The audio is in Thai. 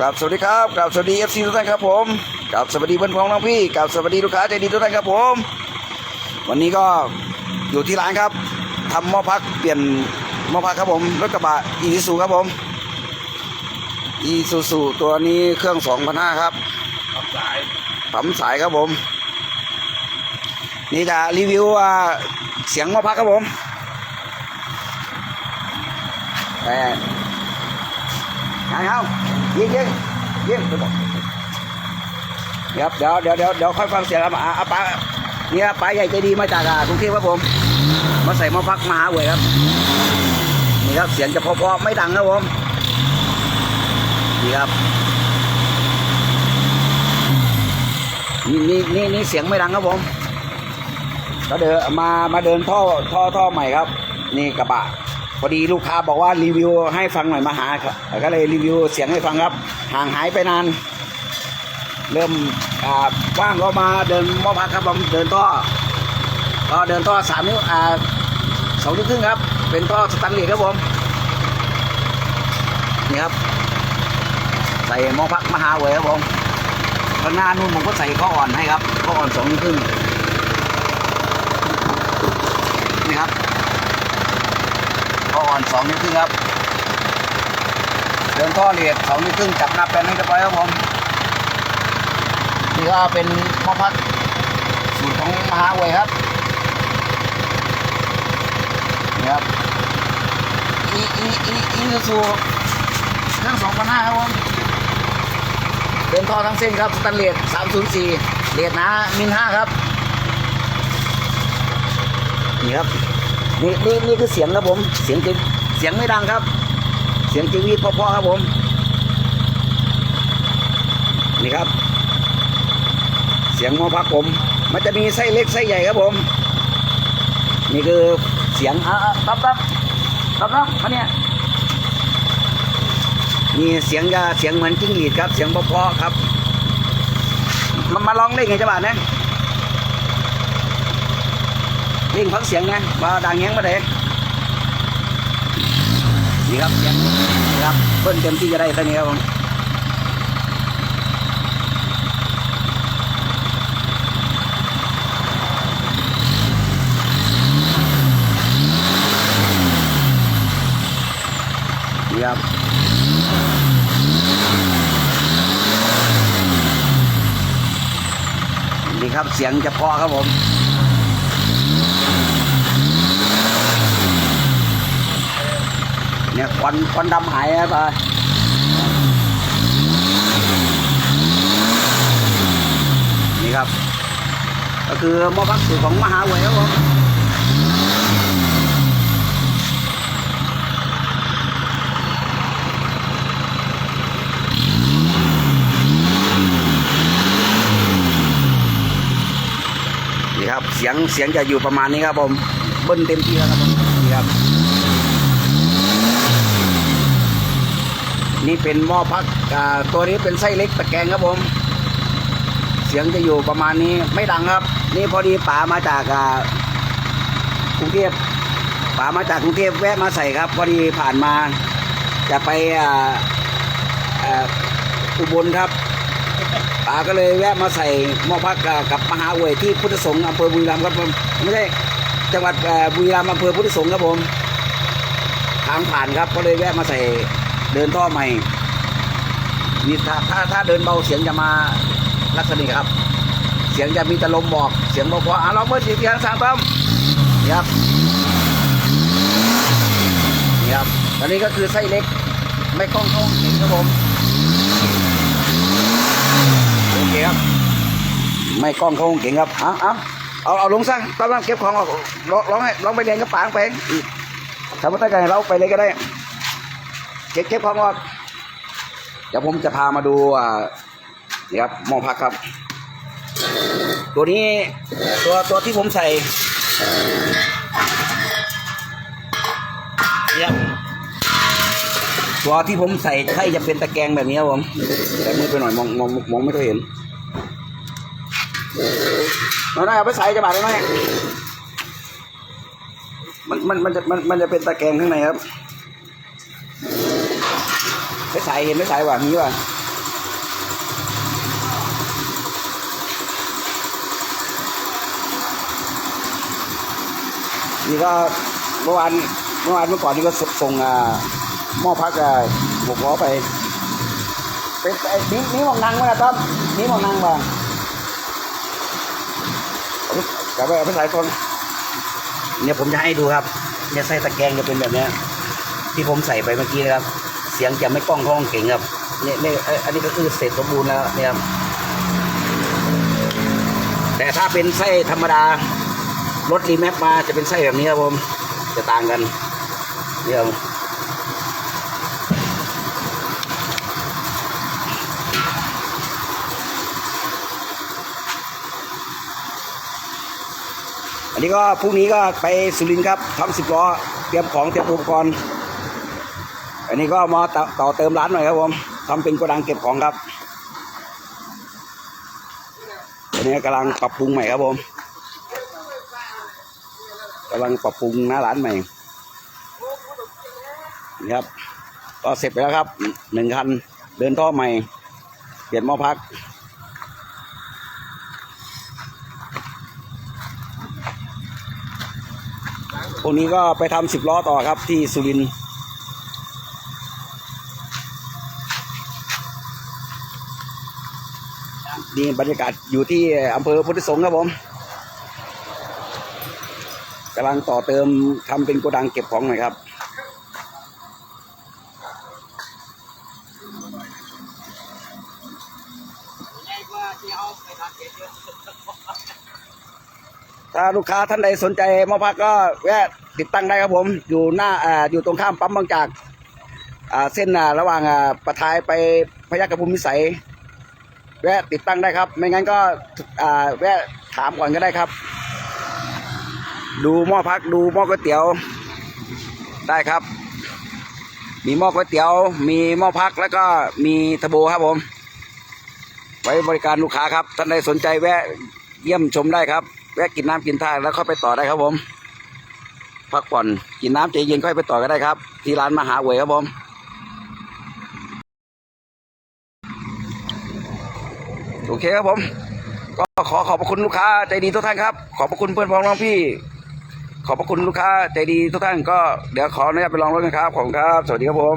กราบสวัสดีครับกราบสวัสดีเอฟซีทุกท่านครับผมกราบสวัสดีเพื่อนพ้องน้องพี่กราบสวัสดีลูกค้าใจดีทุกท่านครับผม วันนี้ก็อยู่ที่ร้านครับทำหม้อพักเปลี่ยนหม้อพักครับผมรถกระบะอีซูครับผมอีซูซูตัวนี้เครื่อง2,500ครับขับสายปั๊มสายครับผม นี่จะรีวิวว่าเสียงหม้อพักครับผมแต่ ยังเอายิงยิงยิงเดี๋ยวบอกเดี๋ยวเดี๋ยวเดี๋ยวเดี๋ยวเดี๋ยวค่อยฟังเสียงครับอะอะป้าเนี่ยป้าใหญ่ใจดีมาจากอะกรุงเทพครับผม มาใส่ม้อพักมาหาเวยครับนี่ครับเสียงจะพอๆไม่ดังครับผมนี่ครับนี่นี่นี่นี่เสียงไม่ดังครับผมก็เดินมามาเดินท่อท่อท่อใหม่ครับ นี่กระบะ พอดีลูกค้าบอกว่ารีวิวให้ฟังหน่อยมาหาครับก็เลยรีวิวเสียงให้ฟังครับ ห่างหายไปนาน เริ่มอ่าว่างก็มาเดินมอพักครับผมเดินท่อก็เดินท่อสามนิ้วอ่าสองนิ้วครึ่งครับ เป็นท่อสแตันเลสครับผมนี่ครับ ใส่มอพักมหาเวครับผมข้างหน้านู่นผมก็ใส่ข้ออ่อนให้ครับข้ออ่อนสองนิ้วครึ่งนี่ครับ อ่อนสองนิ้วครึ่งครับ เดินท่อเลียดสองนิ้วครึ่งจับหน้าแปลนให้เรียบร้อยครับผมนี่ก็เป็นหม้อพักสูตรของมหาเวยครับนี่ครับอีอีอีอีสูเครื่องสองพันห้าครับผมเป็นท่อทั้งเส้นครับสแตันเลส304เลสหนามิลห้าครับนี่ครับ นี่นี่นี่คือเสียงครับผม เสียงจะเสียงไม่ดังครับ เสียงจีวีดเพราๆครับผม นี่ครับ เสียงมอพักผม มันจะมีไส้เล็กไส้ใหญ่ครับผม นี่คือเสียงอะอะตับตับตับตับมาเนี่ยนี่เสียงจะเสียงเหมือนจิ้งหรีดครับ เสียงเพราๆครับ มามาลองเล่นไงจังหวะนะ เล่นพักเสียงนะมาดังแง้งมาเด้นี่ครับเสียงนี่ครับเพิ่นเต็มที่จะได้เท่นี้ครับผมนี่ครับนี่ครับเสียงจะพอครับผม เนี่ยค วันควันดำหายครับอะนี่ครับ ก็คือมอพักสูตรของมหาเวยครับนี่ครับ เสียงเสียงจะอยู่ประมาณนี้ครับผมเบิ้ลเต็มที่แล้วครับผมนี่ครับ นี่เป็นหม้อพักอ่าตัวนี้เป็นไส้เล็กตะแกรงครับผม เสียงจะอยู่ประมาณนี้ไม่ดังครับ นี่พอดีป๋ามาจากอ่ากรุงเทพป๋ามาจากกรุงเทพแวะมาใส่ครับ พอดีผ่านมา จะไปอ่าอ่าอุบลครับป๋าก็เลยแวะมาใส่หม้อพักอ่ากับมหาเวยที่พุทธสงฆ์อำเภอบุรีรัมย์ครับผมไม่ใช่จังหวัดบุรีรัมย์อำเภอพุทธสงฆ์ครับผมทางผ่านครับก็เลยแวะมาใส่ เดินท่อใหม่นี่ถ้าถ้าถ้าเดินเบาเสียงจะมาลักษณะนี้ครับ เสียงจะมีต่ลมบอก เสียงบอกว่าอะลองเมื่อเสียงสามต้อมนี่ครับนี่ครับอันนี้ก็คือไส้เล็ก ไม่คล่องเข้าเก่งครับผมโอเคครับไม่คล่องเข้าเก่งครับเอาเอาเอาเอาลงซะตอนนั้นเก็บของออกลองลองให้ลองไปเรียนกับปางไปทำมาตั้งใจเราไปเลยก็ได้ เก็บเก็บของออกเดี๋ยวผมจะพามาดูอ่านี่ครับหม้อพักครับ ตัวนี้ตัวตัวที่ผมใส่นี่ครับตัวที่ผมใส่ใช่จะเป็นตะแกรงแบบนี้ครับผมแต่มือไปหน่อยมองมองมองไม่ค่อยเห็นเราได้เอาไปใส่จะบาดได้ไหมมันมันมันจะมันมันจะเป็นตะแกรงข้างในครับ ไม่ใส่เห็นไม่ใส่ว่ะมีว่ะนี่ก็เมื่อวานเมื่อวานเมื่อก่อนนี่ก็ส่งหม้อพักหมกล้อไปเป็นไอ้นี้นี้มองนังไหมครับนี้มองนางบ้างกลับไปเอาไปใส่คนเนี่ยผมจะให้ดูครับเนี่ยใส่ตะแกรงจะเป็นแบบเนี้ยที่ผมใส่ไปเมื่อกี้นะครับ สียงจะไม่ก้องท้องเก่งครับเนี่ยเนี่ยอ้ยอันนี้ก็คือเสร็จสมบูรณ์แล้วเนี่ยครับแต่ถ้าเป็นไส้ธรรมดารถรีแมปมาจะเป็นไส้แบบนี้ครับผมจะต่างกันเนี่ยครับอันนี้ก็พรุ่งนี้ก็ไปสุรินทร์ครับทำสิบล้อเตรียมของเตรียมอุปกรณ์ อันนี้ก็มาต่อต่อเติมร้านหน่อยครับผมทำเป็นโกดังเก็บของครับอันนี้กำลังปรับปรุงใหม่ครับผมกำลังปรับปรุงหน้าร้านใหม่นี่ครับ ก็เสร็จไปแล้วครับหนึ่งคันเดินท่อใหม่ เปลี่ยนหม้อพักพวกนี้ก็ไปทำสิบล้อต่อครับที่สุรินทร์ นี่บรรยากาศอยู่ที่อำเภอพุทธสงฆ์ครับผมกำลังต่อเติมทำเป็นโกดังเก็บของหน่อยครับถ้าลูกค้าท่านใดสนใจมาพักก็แวะติดตั้งได้ครับผม อยู่หน้าอ่าอยู่ตรงข้ามปั๊มบางจากอ่าเส้นอ่าระหว่างอ่าประทายไปพยัคฆภูมิวิสัย แวะติดตั้งได้ครับ ไม่งั้นก็แวะถามก่อนก็ได้ครับ ดูหม้อพักดูหม้อก๋วยเตี๋ยวได้ครับ มีหม้อก๋วยเตี๋ยว มีหม้อพักแล้วก็มีทะโบครับผม ไว้บริการลูกค้าครับท่านใดสนใจแวะเยี่ยมชมได้ครับ แวะกินน้ำกินท่าแล้วค่อยไปต่อได้ครับผม พักผ่อนกินน้ำใจเย็นค่อยไปต่อก็ได้ครับ ที่ร้านมหาเวยครับผม โอเคครับผม ก็ขอขอบพระคุณลูกค้าใจดีทุกท่านครับ ขอบพระคุณเพื่อนพ้องน้องพี่ ขอบพระคุณลูกค้าใจดีทุกท่านก็เดี๋ยวขออนุญาตไปลองรถกันครับ ขอบคุณครับ สวัสดีครับผม